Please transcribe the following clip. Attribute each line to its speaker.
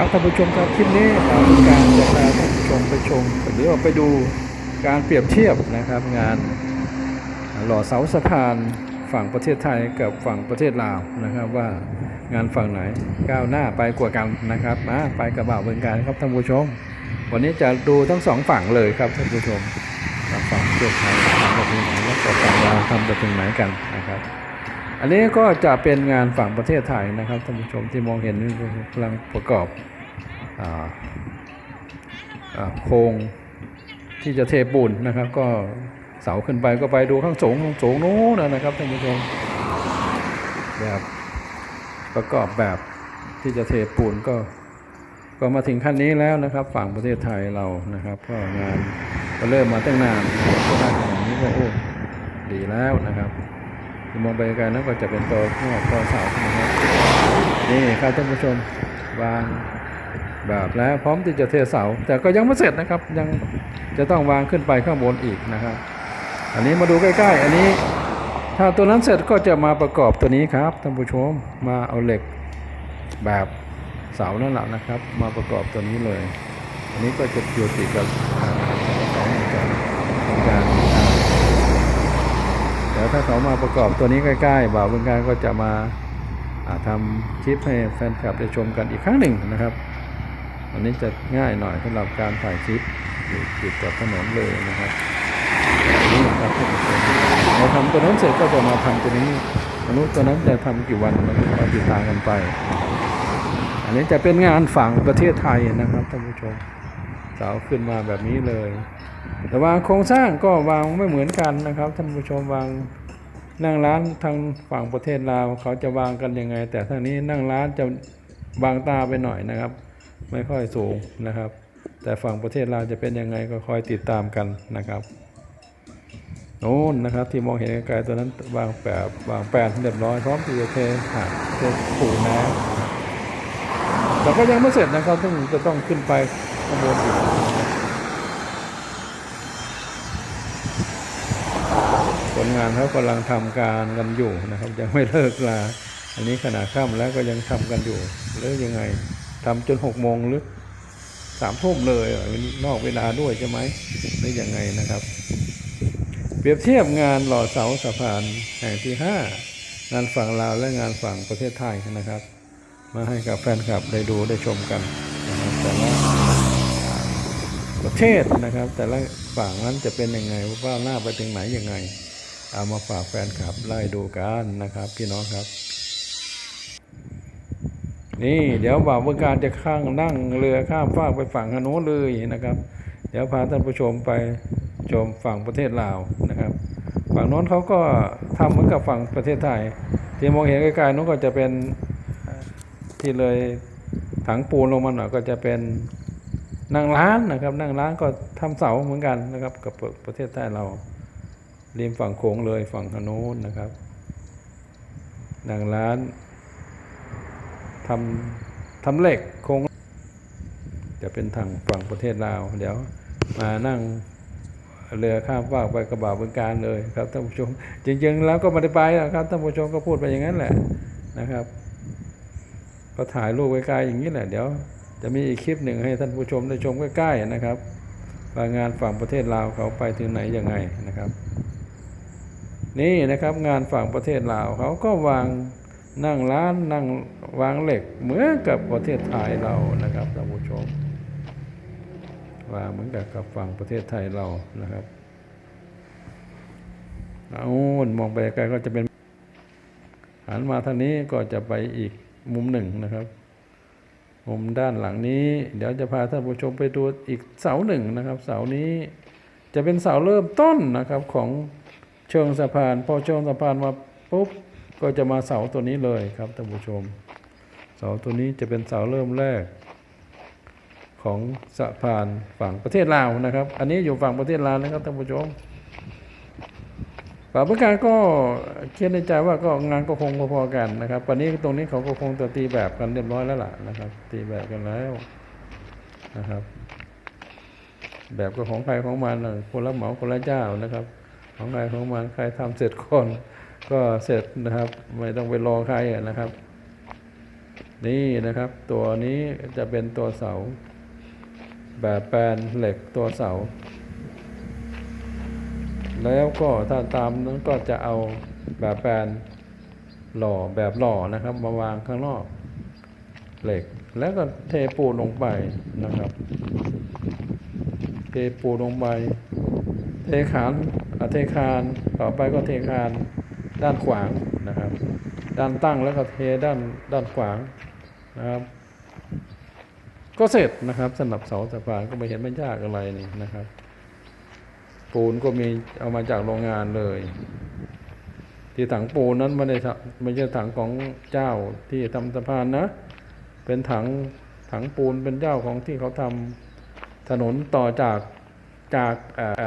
Speaker 1: ครับท่านผู้ชมครับคลิปนี้เราต้องการจะพาท่านผู้ชมไปชมหรือว่าไปดูการเปรียบเทียบนะครับ งานหล่อเสาสะพานฝั่งประเทศไทยกับฝั่งประเทศลาวนะครับว่างานฝั่งไหนก้าวหน้าไปกว่ากันนะครับมาไปกับบ่าวเบืองการครับท่านผู้ชม วันนี้จะดูทั้งสองฝั่งเลยครับท่านผู้ชมฝั่งประเทศไทยทำไปถึงไหนแล้วก็ฝั่งลาวทำไปถึงไหนกันนะครับ อันนี้ก็จะเป็นงานฝั่งประเทศไทยนะครับท่านผู้ชมที่มองเห็นนี่กำลังประกอบออโครงที่จะเทปูนนะครับ ก็เสาขึ้นไปก็ไปดูข้างสูงข้างสูงนู้นนะครับท่านผู้ชมแบบประกอบแบบที่จะเทปูนก็ก็มาถึงขั้นนี้แล้วนะครับ ฝั่งประเทศไทยเรานะครับก็งานก็เริ่มมาตั้งนานก็ได้ขนาดนี้ก็โอ้ดีแล้วนะครับ มองไปไกลนั้นก็จะเป็นตัวพวกตัวเสานะครับนี่ครับท่านผู้ชมวางแบบแล้วพร้อมที่จะเทเสา แต่ก็ยังไม่เสร็จนะครับ ยังจะต้องวางขึ้นไปข้างบนอีกนะครับ อันนี้มาดูใกล้ๆ อันนี้ ถ้าตัวนั้นเสร็จก็จะมาประกอบตัวนี้ครับท่านผู้ชมมาเอาเหล็กแบบเสานั่นแหละนะครับ มาประกอบตัวนี้เลย อันนี้ก็จะอยู่ติดกับอ่าเสาเหมือนกันเป็นการอ่า เดี๋ยวถ้าเขามาประกอบตัวนี้ใกล้ๆบ่าวเบืองการก็จะมาทำคลิปให้แฟนคลับได้ชมกันอีกครั้งหนึ่งนะครับอันนี้จะง่ายหน่อยสำหรับการถ่ายคลิปอยู่ติดกับถนนเลยนะครับนี่ครับท่านเราทำตัวนั้นเสร็จก็จะมาทำตัวนี้มนุษย์ตัวนั้นจะทำกี่วันมันก็ติดตามกันไป อันนี้จะเป็นงานฝั่งประเทศไทยนะครับท่านผู้ชมเสาขึ้นมาแบบนี้เลย แต่วางโครงสร้างก็วางไม่เหมือนกันนะครับท่านผู้ชมวางนั่งร้านทางฝั่งประเทศลาวเขาจะวางกันยังไง แต่ทางนี้นั่งร้านจะบางตาไปหน่อยนะครับ ไม่ค่อยสูงนะครับ แต่ฝั่งประเทศลาวจะเป็นยังไงก็คอยติดตามกันนะครับโน่นนะครับที่มองเห็นไกลตัวนั้นวางแบบวางแปลนเรียบร้อยพร้อมที่จะเทหาเทปูน้ำแต่ก็ยังไม่เสร็จนะครับต้องจะต้องขึ้นไปข้างบนอีก ผลงานเขากำลังทำการกันอยู่นะครับยังไม่เลิกลา อันนี้ขนาดค่ำแล้วก็ยังทำกันอยู่หรือยังไงทำจนหกโมงหรือสามทุ่มเลยนอกเวลาด้วยใช่ไหมหรือยังไงนะครับ เปรียบเทียบงานหล่อเสาสะพานแห่งที่ห้างานฝั่งลาวและงานฝั่งประเทศไทยนะครับ มาให้กับแฟนคลับได้ดูได้ชมกันนะครับแต่ละประเทศนะครับ แต่ละฝั่งนั้นจะเป็นยังไงว่าหน้าไปถึงไหนยังไง เอามาฝากแฟนคลับไล่ดูกันนะครับ พี่น้องครับ นี่เดี๋ยวบ่าวเมือการจะข้างนั่งเรือข้ามฟากไปฝั่งฮานุเลยนะครับ เดี๋ยวพาท่านผู้ชมไปชมฝั่งประเทศลาวนะครับ ฝั่งโน้นเขาก็ทำเหมือนกับฝั่งประเทศไทย ที่มองเห็นไกลๆนู้นก็จะเป็นที่เลยถังปูนลงมาหน่อยก็จะเป็นนั่งร้านนะครับ นั่งร้านก็ทำเสาเหมือนกันนะครับ กับประเทศไทยเรา ริมฝั่งโขงเลยฝั่งทางโน้นนะครับนั่งร้านทำทำเหล็กโครงจะเป็นทางฝั่งประเทศลาว เดี๋ยวมานั่งเรือข้ามฟากไปกระบ่าวบึงการเลยครับท่านผู้ชม จริงๆแล้วก็ไม่ได้ไปนะครับท่านผู้ชมก็พูดไปอย่างนั้นแหละนะครับ ก็ถ่ายรูปไว้ไกลอย่างนี้แหละเดี๋ยวจะมีอีกคลิปหนึ่งให้ท่านผู้ชมได้ชมใกล้ๆนะครับว่างานฝั่งประเทศลาวเขาไปถึงไหนยังไงนะครับ นี่นะครับงานฝั่งประเทศลาวเขาก็วางนั่งร้านนั่งวางเหล็กเหมือนกับประเทศไทยเรานะครับท่านผู้ชมวางเหมือนกับกับฝั่งประเทศไทยเรานะครับเอามองไปไกลก็จะเป็นหันมาทางนี้ก็จะไปอีกมุมหนึ่งนะครับ มุมด้านหลังนี้ เดี๋ยวจะพาท่านผู้ชมไปดูอีกเสาหนึ่งนะครับ เสานี้จะเป็นเสาเริ่มต้นนะครับของ เชิงสะพาน พอเชิงสะพานมาปุ๊บก็จะมาเสาตัวนี้เลยครับท่านผู้ชม เสาตัวนี้จะเป็นเสาเริ่มแรก ของสะพานฝั่งประเทศลาวนะครับ อันนี้อยู่ฝั่งประเทศลาวนะครับท่านผู้ชมฝ่ายประการก็คิดในใจว่าก็งานก็คงพอๆกันนะครับวันนี้ตรงนี้เขาก็คงจะตีแบบกันเรียบร้อยแล้วล่ะนะครับ ตีแบบกันแล้วนะครับ แบบก็ของใครของมันคนละเหมาคนละเจ้านะครับ ของใครของมันใครทำเสร็จก่อนก็เสร็จนะครับ ไม่ต้องไปรอใครนะครับ นี่นะครับ ตัวนี้จะเป็นตัวเสา แบบแปลนเหล็กตัวเสา แล้วก็ถ้าตามนั้นก็จะเอาแบบแปลนหล่อแบบหล่อนะครับ มาวางข้างนอกเหล็ก แล้วก็เทปูนลงไปนะครับ เทปูนลงไป เทขาน เทคานต่อไปก็เทคานด้านขวางนะครับ ด้านตั้งแล้วก็เทด้านด้านขวางนะครับ ก็เสร็จนะครับสำหรับเสาสะพานก็ไม่เห็นไม่ยากอะไรนี่นะครับ ปูนก็มีเอามาจากโรงงานเลย ที่ถังปูนนั้นไม่ได้ไม่ใช่ถังของเจ้าที่ทำสะพานนะ เป็นถังถังปูนเป็นเจ้าของที่เขาทำถนนต่อจากจากเอ่อ